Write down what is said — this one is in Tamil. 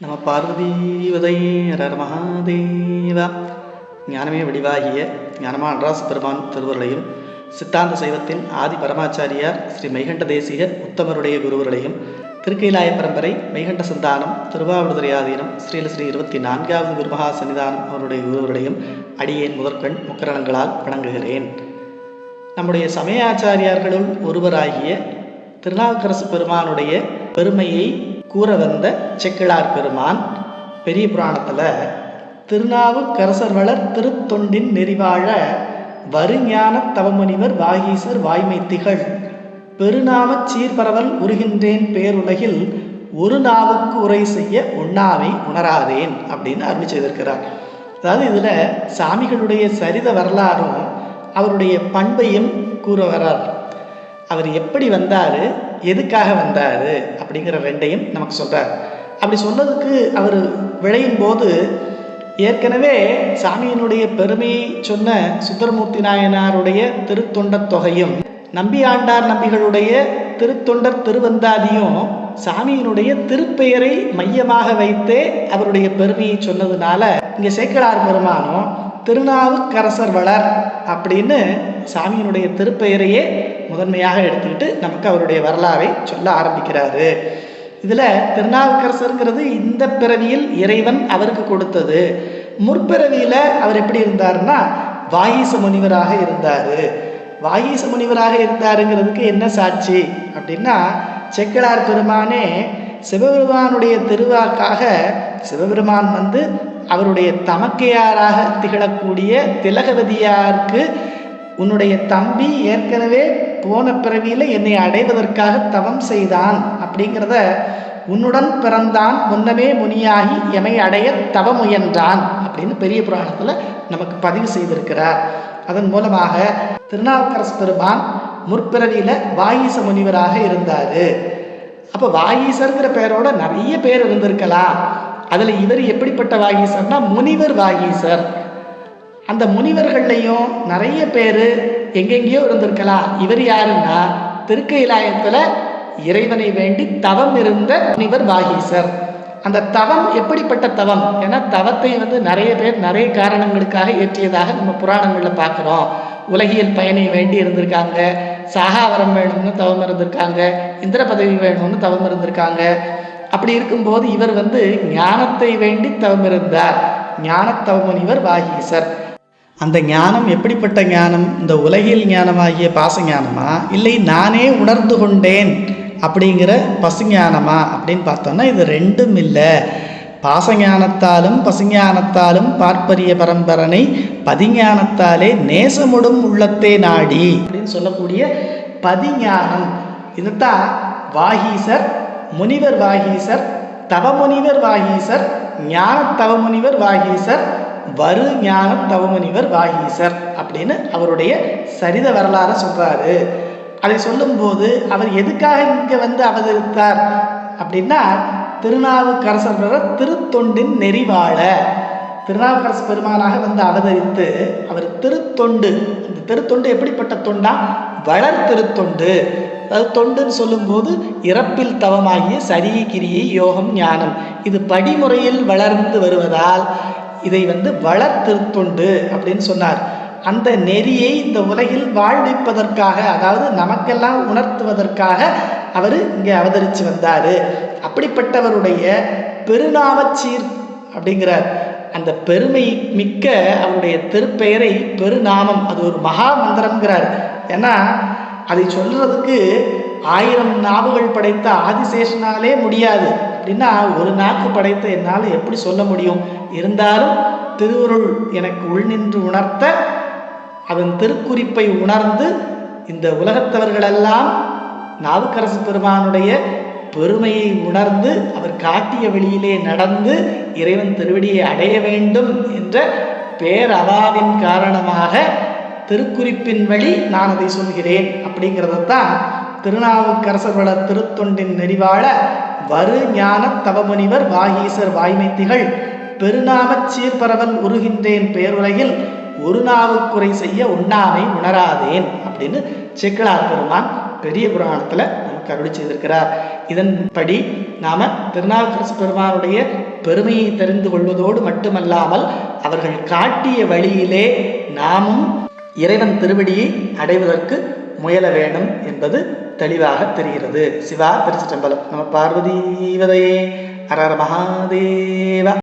நம பார்வதீவதை ஹர மகாதேவா. ஞானமே வடிவாகிய ஞானமான்ராஸ் பெருமான் திருவருளையும் சித்தாந்த சைவத்தின் ஆதி பரமாச்சாரியார் ஸ்ரீ மைகண்ட தேசிக உத்தமருடைய குருவருளையும் திருக்கைலாய பரம்பரை மைகண்ட சந்தானம் திருவாவடுதுறை ஆதீனம் ஸ்ரீல ஸ்ரீ இருபத்தி நான்காவது குருமகா சன்னிதானம் அவருடைய குருவர்களையும் அடியேன் முதற்கண் முக்கரணங்களால் வணங்குகிறேன். நம்முடைய சமயாச்சாரியார்களுள் ஒருவராகிய திருநாவுக்கரசு பெருமானுடைய பெருமையை கூற வந்த செக்கிழார் பெருமான் பெரிய புராணத்தில் திருநாவுக்கரசர் வளர் திருத்தொண்டின் நெறிவாழ வருஞான தவமுனிவர் வாகீசர் வாய்மை திகழ். பெருநாமச் சீர்பரவல் உருகின்றேன் பேருலகில் ஒரு நாவுக்கு உரை செய்ய உண்ணாவை உணராதேன் அப்படின்னு அருள் செய்திருக்கிறார். அதாவது இதில் சாமிகளுடைய சரித வரலாறும் அவருடைய பண்பையும் கூற வர்றார் அவர் எப்படி வந்தார் எதுக்காக வந்தார் அப்படிங்கிற ரெண்டையும் நமக்கு சொல்கிறார் அப்படி சொன்னதுக்கு அவர் விளையும் போது ஏற்கனவே சாமியினுடைய பெருமையை சொன்ன சுந்தரமூர்த்தி நாயனாருடைய திருத்தொண்டத் தொகையும் நம்பி ஆண்டார் நம்பிகளுடைய திருத்தொண்டர் திருவந்தாதியும் சாமியினுடைய திருப்பெயரை மையமாக வைத்தே அவருடைய பெருமையை சொன்னதுனால இங்கே சேக்கலார் பெருமானும் திருநாவுக்கரசர் வளர் அப்படின்னு சாமியினுடைய திருப்பெயரையே முதன்மையாக எடுத்துக்கிட்டு நமக்கு அவருடைய வரலாறை சொல்ல ஆரம்பிக்கிறாரு. இதில் திருநாவுக்கரசருங்கிறது இந்த பிறவியில் இறைவன் அவருக்கு கொடுத்தது. முற்பிறவியில் அவர் எப்படி இருந்தாருன்னா வாயிச முனிவராக இருந்தார். வாயிச முனிவராக இருந்தாருங்கிறதுக்கு என்ன சாட்சி அப்படின்னா செக்கலார் பெருமானே சிவபெருமானுடைய திருவாக்காக சிவபெருமான் வந்து அவருடைய தமக்கையாராக திகழக்கூடிய திலகவதியாருக்கு உன்னுடைய தம்பி ஏற்கனவே போன பிறவியில் என்னை அடைவதற்காக தவம் செய்தான் அப்படிங்கிறத உன்னுடன் பிறந்தான் முன்னமே முனியாகி எமை அடைய தவ முயன்றான் அப்படின்னு பெரிய புராணத்தில் நமக்கு பதிவு செய்திருக்கிறார். அதன் மூலமாக திருநாவுக்கரசு பெருமான் முற்பிறவியில் வாகீச முனிவராக இருந்தார். அப்போ வாயிசருங்கிற பெயரோட நிறைய பேர் இருந்திருக்கலாம். அதில் இவர் எப்படிப்பட்ட வாகீசர்னா முனிவர் வாகீசர் அந்த முனிவர்கள்லையும் நிறைய பேர் எங்கெங்கேயோ இருந்திருக்கலாம். இவர் யாருன்னா திருக்கைலாயத்தில் இறைவனை வேண்டி தவம் இருந்த முனிவர் வாகீசர். அந்த தவம் எப்படிப்பட்ட தவம்? ஏன்னா தவத்தை வந்து நிறைய பேர் நிறைய காரணங்களுக்காக ஏற்றியதாக நம்ம புராணங்களில் பார்க்குறோம். உலகியல் பயனை வேண்டி இருந்திருக்காங்க. சாகாவரம் வேணும்னு தவம் இருந்திருக்காங்க. இந்திர பதவி வேணும்னு தவம் இருந்திருக்காங்க. அப்படி இருக்கும்போது இவர் வந்து ஞானத்தை வேண்டி தவம் இருந்தார். ஞானத்தவ முனிவர் வாகீசர். அந்த ஞானம் எப்படிப்பட்ட ஞானம்? இந்த உலகில் ஞானமாகிய பாசஞானமா? இல்லை நானே உணர்ந்து கொண்டேன் அப்படிங்கிற பசுஞானமா? அப்படின்னு பார்த்தோம்னா இது ரெண்டும் இல்லை. பாசஞானத்தாலும் பசுஞானத்தாலும் பார்ப்பரிய பரம்பரனை பதிஞானத்தாலே நேசமுடும் உள்ளத்தே நாடி அப்படின்னு சொல்லக்கூடிய பதிஞானம். இதுதான் வாகீசர் முனிவர் வாகீசர் தவமுனிவர் வாகீசர் ஞான தவமுனிவர் வாகீசர் வரு ஞான தவமுனிவர் வாகீசர் அப்படின்னு அவருடைய சரித வரலாறு சொல்றாரு. அதை சொல்லும்போது அவர் எதுக்காக இங்கே வந்து அவதரித்தார் அப்படின்னா திருநாவுக்கரசர் திருத்தொண்டின் நெறிவாழ திருநாவுக்கரசு பெருமானாக வந்து அவதரித்து அவர் திருத்தொண்டு இந்த திருத்தொண்டு எப்படிப்பட்ட தொண்டா? வளர் திருத்தொண்டு. அதாவது தொண்டுன்னு சொல்லும்போது இறப்பில் தவமாகிய சரிய கிரியை யோகம் ஞானம். இது படிமுறையில் வளர்ந்து வருவதால் இதை வந்து வளர்த்திருத்துண்டு அப்படின்னு சொன்னார். அந்த நெறியை இந்த உலகில் வாழ்விப்பதற்காக அதாவது நமக்கெல்லாம் உணர்த்துவதற்காக அவர் இங்கே அவதரித்து வந்தார். அப்படிப்பட்டவருடைய பெருநாமச்சீர் அப்படிங்கிறார். அந்த பெருமை மிக்க அவருடைய திருப்பெயரை பெருநாமம் அது ஒரு மகா மந்திரங்கிறார் ஏன்னா அதை சொல்றதுக்கு ஆயிரம் நாவுகள் படைத்த ஆதிசேஷனாலே முடியாது. அப்படின்னா ஒரு நாக்கு படைத்த என்னால் எப்படி சொல்ல முடியும்? இருந்தாலும் திருவுருள் எனக்கு உள்நின்று உணர்த்த அதன் திருக்குறிப்பை உணர்ந்து இந்த உலகத்தவர்களெல்லாம் நாவுக்கரசு பெருமானுடைய பெருமையை உணர்ந்து அவர் காட்டிய வழியிலே நடந்து இறைவன் திருவடியை அடைய வேண்டும் என்ற பேரவாவின் காரணமாக திருக்குறிப்பின் வழி நான் அதை சொல்கிறேன் அப்படிங்கிறத தான் திருநாவுக்கரசர் திருத்தொண்டின் நெறிவாழ வரு ஞான தவமுனிவர் வாகீசர் வாய்மை திகழ் பெருநாமச் சீர்பரவல் உருகின்றேன் பேருலகில் ஒரு நாவுக்குறை செய்ய உண்ணாமை உணராதேன் அப்படின்னு செக்கிழார் பெருமான் பெரிய புராணத்தில் நமக்கு நமக்கு அருளி செய்திருக்கிறார். இதன்படி நாம திருநாவுக்கரசு பெருமானுடைய பெருமையை தெரிந்து கொள்வதோடு மட்டுமல்லாமல் அவர்கள் காட்டிய வழியிலே நாமும் இறைவன் திருவடியை அடைவதற்கு முயல வேண்டும் என்பது தெளிவாக தெரிகிறது. சிவா திருச்சிற்றம்பலம் நம்ம பார்வதீவதையே அரர மகாதேவ.